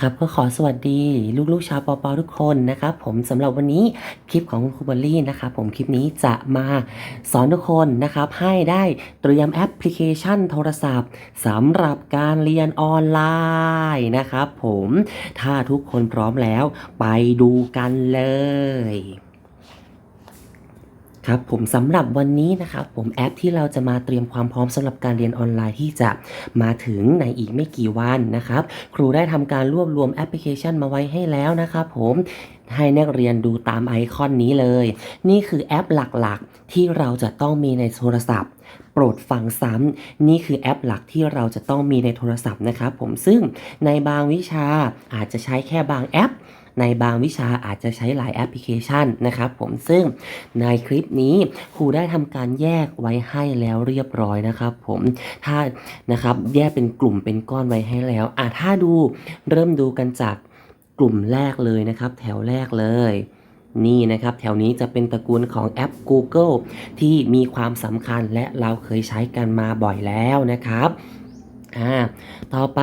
ครับก็ขอสวัสดีลูกๆชาวปอปอทุกคนนะครับผมสำหรับวันนี้คลิปของคุณครูบอลลี่นะครับผมคลิปนี้จะมาสอนทุกคนนะครับให้ได้เตรียมแอปพลิเคชันโทรศัพท์สำหรับการเรียนออนไลน์นะครับผมถ้าทุกคนพร้อมแล้วไปดูกันเลย ครับผมสำหรับวันนี้นะครับผมแอปที่เราจะมาเตรียมความพร้อมสำหรับการเรียนออนไลน์ที่จะมาถึงในอีกไม่กี่วันนะครับ ครูได้ทำการรวบรวมแอปพลิเคชันมาไว้ให้แล้วนะครับผมให้นักเรียนดูตามไอคอนนี้เลย นี่คือแอปหลักๆ ที่เราจะต้องมีในโทรศัพท์ โปรดฟังซ้ำนี่คือแอปหลักที่เราจะต้องมีในโทรศัพท์นะครับผมซึ่งในบางวิชาอาจจะใช้แค่บางแอป ในบางวิชาอาจจะใช้หลายแอปพลิเคชันนะครับผมซึ่งในคลิปนี้ครูได้ทำการแยกไว้ให้แล้วเรียบร้อยนะครับผมถ้านะครับแยกเป็นกลุ่มเป็นก้อนไว้ให้แล้วอะถ้าดูเริ่มดูกันจากกลุ่มแรกเลยนะครับ แถวแรกเลยนี่นะครับแถวนี้จะเป็นตระกูลของแอป Google ที่มีความสำคัญและเราเคยใช้กันมาบ่อยแล้วนะครับ อ่าต่อไป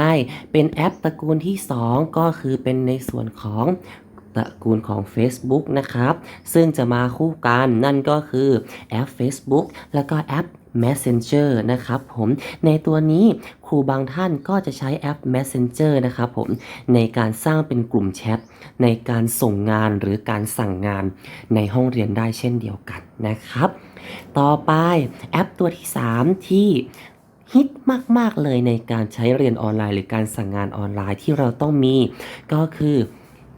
เป็นแอปตระกูลที่ 2 ก็คือเป็นในส่วนของตระกูลของ Facebook นะครับ ซึ่งจะมาคู่กันนั่นก็คือแอป Facebook แล้วก็แอป Messenger นะครับผมในตัวนี้ครูบางท่านก็จะใช้แอป Messenger นะครับผมในการสร้างเป็นกลุ่มแชทในการส่งงานหรือการสั่งงานในห้องเรียนได้เช่นเดียวกันนะครับ ต่อไปแอปตัวที่ 3 ที่ ฮิตมาก ๆ เลยในการใช้เรียนออนไลน์ หรือการสั่งงานออนไลน์ที่เราต้องมีก็คือ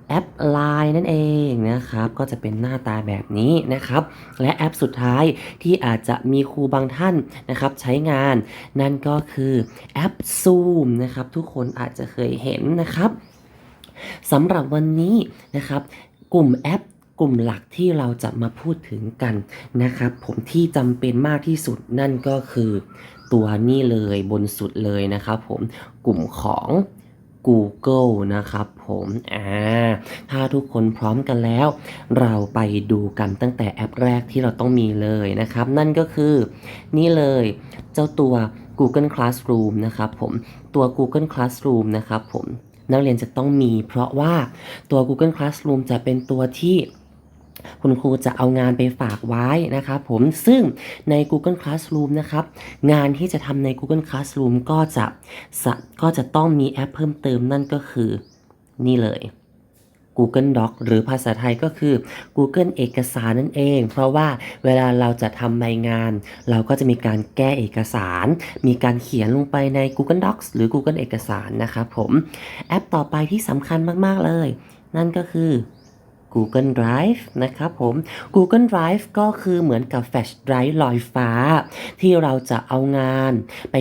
แอป Line นั่นเองนะครับ ก็จะเป็นหน้าตาแบบนี้นะครับ และแอปสุดท้ายที่อาจจะมีครูบางท่านนะครับ ใช้งาน นั่นก็คือแอป Zoom นะครับ ทุกคนอาจจะเคยเห็นนะครับสำหรับวันนี้นะครับ กลุ่มแอป กลุ่มหลักที่เราจะมาพูดถึงกันนะครับ ผมที่จำเป็นมากที่สุดนั่นก็คือ ตัวนี้เลยบนสุดเลยนะครับผมกลุ่มของ Google นะครับผมอ่าถ้าทุกคนพร้อมกันแล้ว เราไปดูกันตั้งแต่แอปแรกที่เราต้องมีเลยนะครับ นั่นก็คือนี่เลยเจ้าตัว Google Classroom นะครับผมตัว Google Classroom นะครับผมนักเรียนจะต้องมีเพราะว่าตัว Google Classroom จะเป็นตัวที่ คุณครูจะเอางานไปฝากไว้นะครับผมซึ่งใน Google Classroom นะครับงานที่จะทำใน Google Classroom ก็จะะก็จะต้องมีแอปเพิ่มเติมนั่นก็คือนี่เลย Google Doc หรือภาษาไทยก็คือ Google เอกสารนั่นเอง เพราะว่าเวลาเราจะทำใบงาน เราก็จะมีการแก้เอกสาร มีการเขียนลงไปใน Google Docs หรือ Google เอกสารนะครับผม แอปต่อไปที่สำคัญมาก ๆ เลย นั่นก็คือ Google Drive นะครับผม Google Drive ก็คือเหมือนกับ Flash Drive ลอยฟ้า ที่เราจะเอางานไป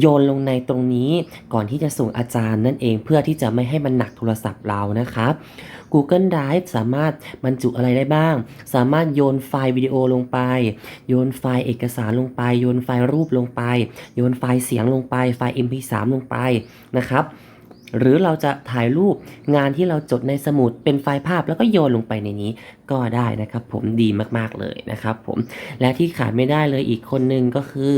โยนลงในตรงนี้ก่อนที่จะส่งอาจารย์นั่นเองเพื่อที่จะไม่ให้มันหนักโทรศัพท์เรานะครับ Google Drive สามารถบรรจุอะไรได้บ้าง สามารถโยนไฟล์วิดีโอลงไป โยนไฟล์เอกสารลงไป โยนไฟล์รูปลงไป โยนไฟล์เสียงลงไป ไฟล์ MP3 ลงไปนะครับ หรือเราจะถ่ายรูปงานที่เราจดในสมุดเป็นไฟล์ภาพแล้วก็โยนลงไปในนี้ก็ได้นะครับ ผมดีมากๆเลยนะครับผมและที่ขาดไม่ได้เลยอีกคนหนึ่งก็คือ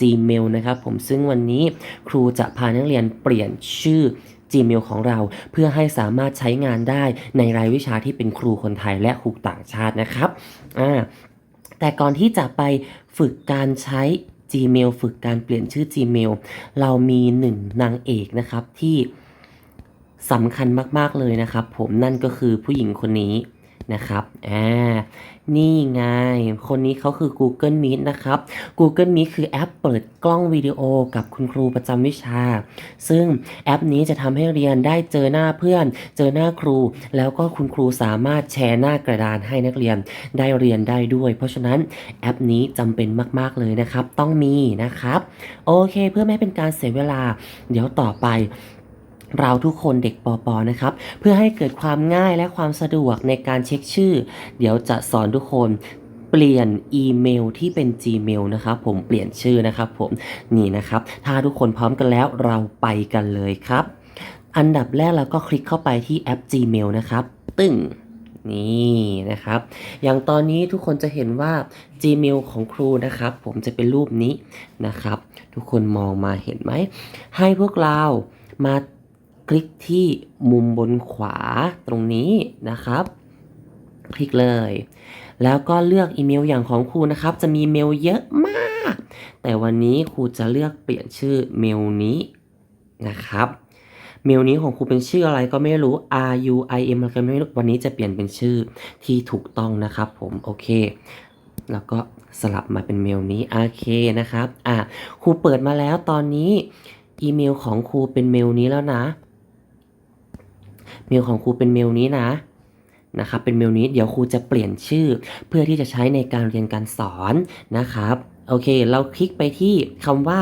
Gmail นะครับผมซึ่งวันนี้ครูจะพานักเรียนเปลี่ยนชื่อ Gmail ของเราเพื่อให้สามารถใช้งานได้ในรายวิชาที่เป็นครูคนไทยและครูต่างชาตินะครับอ่าแต่ก่อนที่จะไปฝึกการใช้ Gmail ฝึกการเปลี่ยนชื่อ Gmail เรามีหนึ่งนางเอกนะครับที่ สำคัญมากๆเลยนะครับ ผมนั่นก็คือผู้หญิงคนนี้นะครับอ่านี่ไง คนนี้เขาคือ Google Meet นะครับ Google Meet คือแอปเปิดกล้องวิดีโอกับคุณครูประจำวิชา ซึ่งแอปนี้จะทำให้เรียนได้เจอหน้าเพื่อน เจอหน้าครู แล้วก็คุณครูสามารถแชร์หน้ากระดานให้นักเรียนได้เรียนได้ด้วย เพราะฉะนั้นแอปนี้จำเป็นมาก ๆ เลยนะครับ ต้องมีนะครับ โอเค เพื่อไม่ให้เป็นการเสียเวลา เดี๋ยวต่อไป เราทุกคนเด็กปอปอนะครับ เพื่อให้เกิดความง่ายและความสะดวกในการเช็คชื่อ เดี๋ยวจะสอนทุกคนเปลี่ยนอีเมลที่เป็น Gmail นะครับผมเปลี่ยนชื่อนะครับผมนี่นะครับ ถ้าทุกคนพร้อมกันแล้วเราไปกันเลยครับ อันดับแรกเราก็คลิกเข้าไปที่แอป Gmail นะครับ ตึ้งนี่นะครับ อย่างตอนนี้ทุกคนจะเห็นว่า Gmail ของครูนะครับ ผมจะเป็นรูปนี้นะครับ ทุกคนมองมาเห็นไหม ให้พวกเรามา คลิกที่มุมบนขวาตรงนี้นะครับ คลิกเลย แล้วก็เลือกอีเมลอย่างของครูนะครับ จะมีเมลเยอะมาก แต่วันนี้ครูจะเลือกเปลี่ยนชื่อเมลนี้นะครับ เมลนี้ของครูเป็นชื่ออะไรก็ไม่รู้ R U I M อะไรก็ไม่รู้วันนี้จะเปลี่ยนเป็นชื่อที่ถูกต้องนะครับ ผมโอเคแล้วก็สลับมาเป็นเมลนี้โอเคนะครับ อะครูเปิดมาแล้วตอนนี้อีเมลของครูเป็นเมลนี้แล้วนะ เมลของครูเป็นเมลนี้นะนะครับเป็นเมลนี้เดี๋ยวครูจะเปลี่ยนชื่อ เพื่อที่จะใช้ในการเรียนการสอนนะครับโอเค เราคลิกไปที่คำว่า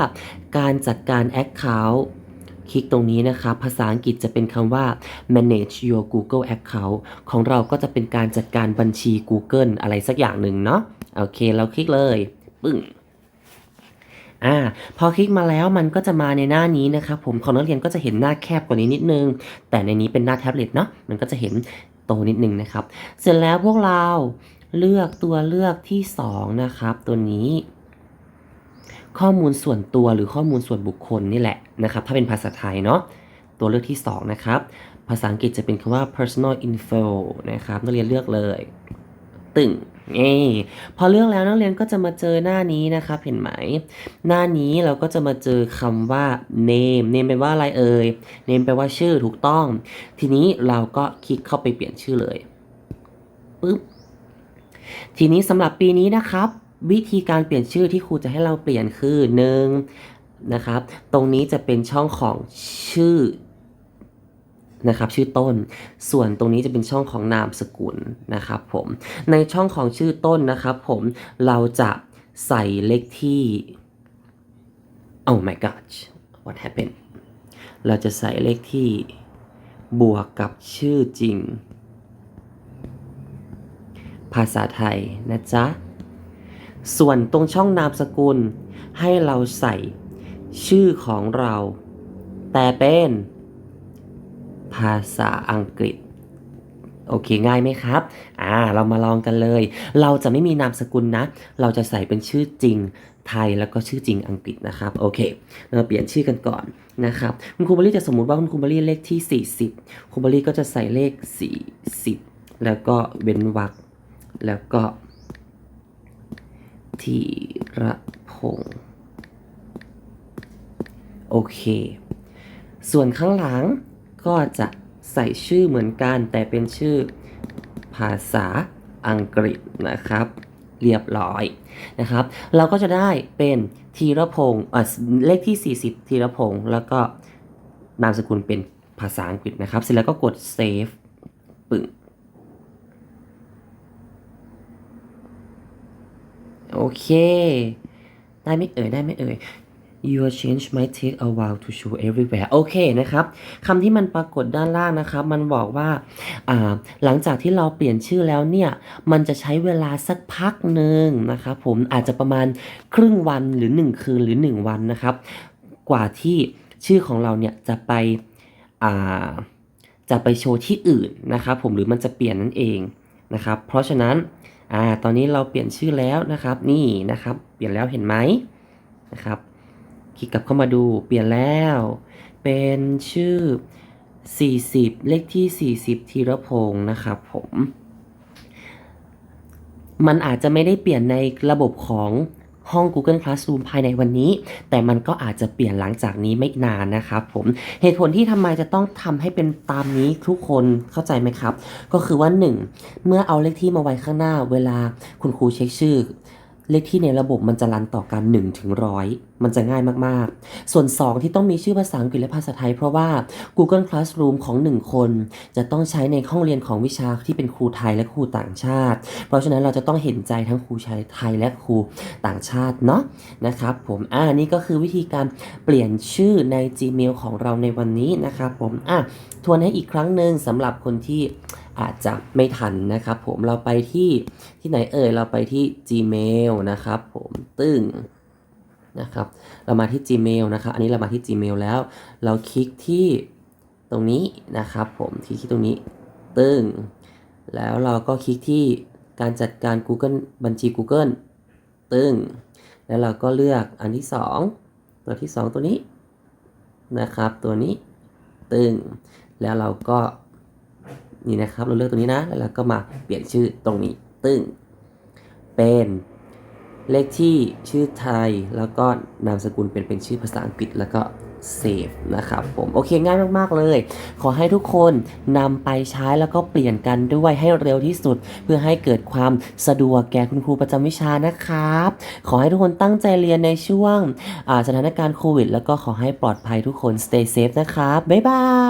การจัดการ Account คลิกตรงนี้นะครับ ภาษาอังกฤษจะเป็นคำว่า manage your Google account ของเราก็จะเป็นการจัดการบัญชี Google อะไรสักอย่างหนึ่งเนาะ โอเค เราคลิกเลย ปึ้ง อ่าพอคลิกมาแล้วมันก็จะมาในหน้านี้นะครับผมของนักเรียนก็จะเห็นหน้าแคบกว่านี้นิดนึง แต่ในนี้เป็นหน้าแท็บเล็ตเนาะมันก็จะเห็นโตนิดนึงนะครับ เสร็จแล้วพวกเราเลือกตัวเลือกที่สองนะครับตัวนี้ ข้อมูลส่วนตัวหรือข้อมูลส่วนบุคคลนี่แหละนะครับ ถ้าเป็นภาษาไทยเนาะตัวเลือกที่สองนะครับภาษาอังกฤษจะเป็นคำว่า personal info นะครับนักเรียนเลือกเลย ตึงนี่พอเลือกแล้วนักเรียนก็จะมาเจอหน้านี้นะครับเห็นไหม หน้านี้เราก็จะมาเจอคำว่า name name แปลว่าอะไรเอ่ย name แปลว่าชื่อถูกต้อง ทีนี้เราก็คลิกเข้าไปเปลี่ยนชื่อเลยปึ๊บทีนี้สำหรับปีนี้นะครับ วิธีการเปลี่ยนชื่อที่ครูจะให้เราเปลี่ยนคือหนึ่งนะครับ ตรงนี้จะเป็นช่องของชื่อ นะครับชื่อต้น ส่วนตรงนี้จะเป็นช่องของนามสกุลนะครับผม ในช่องของชื่อต้นนะครับผมเราจะใส่เลขที่ oh my gosh what happened เราจะใส่เลขที่บวกกับชื่อจริง ภาษาไทยนะจ๊ะ ส่วนตรงช่องนามสกุลให้เราใส่ชื่อของเรา แต่เป็น ภาษาอังกฤษโอเคง่ายไหมครับ อ่า เรามาลองกันเลย เราจะไม่มีนามสกุลนะ เราจะใส่เป็นชื่อจริงไทยแล้วก็ชื่อจริงอังกฤษนะครับ โอเค เราเปลี่ยนชื่อกันก่อนนะครับ คุณครูบรี่จะสมมุติว่าคุณครูบรี่เลขที่ 40ครูบรี่ก็จะใส่เลข 40 แล้วก็เว้นวรรค แล้วก็ธีระพงศ์โอเค ส่วนข้างหลัง ก็จะใส่ชื่อเหมือนกัน แต่เป็นชื่อภาษาอังกฤษนะครับ เรียบร้อยนะครับ เราก็จะได้เป็นธีรพงศ์เลขที่ 40ธีรพงศ์แล้วก็นามสกุลเป็นภาษาอังกฤษนะครับ เสร็จแล้วก็กด save ปึ่งโอเค ได้ไม่เอ่ย ได้ไม่เอ่ย Your change might take a while to show everywhere โอเคนะครับคำที่มันปรากฏด้านล่างนะครับ มันบอกว่าาหลังจากที่เราเปลี่ยนชื่อแล้วเนี่ย มันจะใช้เวลาสักพักหนึ่งนะครับผมอาจจะประมาณครึ่งวันหรือ 1 คืนหรือ 1 วันนะครับ กว่าที่ชื่อของเราเนี่ยจะไปจะไปโชว์ที่อื่นนะครับผมหรือมันจะเปลี่ยนนั่นเองนะครับ เพราะฉะนั้นอ่าตอนนี้เราเปลี่ยนชื่อแล้วนะครับ นี่นะครับ เปลี่ยนแล้วเห็นไหมนะครับ คลิกกลับเข้ามาดูเปลี่ยนแล้ว เป็นชื่อ 40 เลขที่ 40 ธีรพงศ์นะครับผม มันอาจจะไม่ได้เปลี่ยนในระบบของห้อง Google Classroom ภายในวันนี้ แต่มันก็อาจจะเปลี่ยนหลังจากนี้ไม่นานนะครับผม เหตุผลที่ทำไมจะต้องทำให้เป็นตามนี้ทุกคนเข้าใจไหมครับ ก็คือว่า 1 เมื่อเอาเลขที่มาไว้ข้างหน้า เวลาคุณครูเช็คชื่อ เลขที่ในระบบมันจะรันต่อกัน1ถึง100 มันจะง่ายมากๆ ส่วน 2 ที่ต้องมีชื่อภาษาอังกฤษและภาษาไทย เพราะว่า Google Classroom ของ 1 คน จะต้องใช้ในห้องเรียนของวิชาที่เป็นครูไทยและครูต่างชาติ เพราะฉะนั้นเราจะต้องเห็นใจทั้งครูชายไทยและครูต่างชาติเนาะนะครับผมอ่านี่ก็คือวิธีการเปลี่ยนชื่อใน Gmail ของเราในวันนี้นะครับผมอะทวนให้อีกครั้งหนึ่งสำหรับคนที่ อาจจะไม่ทันนะครับ ผมเราไปที่ที่ไหนเอ่ยเราไปที่ Gmail นะครับผมตึ้งนะครับ เรามาที่ Gmail นะครับ อันนี้เรามาที่ Gmail แล้ว เราคลิกที่ตรงนี้นะครับ ผมคลิกที่ตรงนี้ตึ้งแล้วเราก็คลิกที่การจัดการ Google บัญชี Google ตึ้งแล้วเราก็เลือกอันที่ 2 ตัวที่ 2 ตัวนี้นะครับ ตัวนี้ตึ้งแล้วเราก็ นี่นะครับ เราเลือกตรงนี้นะ แล้วเราก็มาเปลี่ยนชื่อตรงนี้ตึ้ง เป็นเลขที่ชื่อไทย แล้วก็นามสกุลเป็นเป็นชื่อภาษาอังกฤษแล้วก็เซฟนะครับผมโอเคง่ายมากๆเลย ขอให้ทุกคนนำไปใช้แล้วก็เปลี่ยนกันด้วยให้เร็วที่สุด เพื่อให้เกิดความสะดวกแก่คุณครูประจำวิชานะครับ ขอให้ทุกคนตั้งใจเรียนในช่วงสถานการณ์โควิด แล้วก็ขอให้ปลอดภัยทุกคน stay safe นะครับ บ๊ายบาย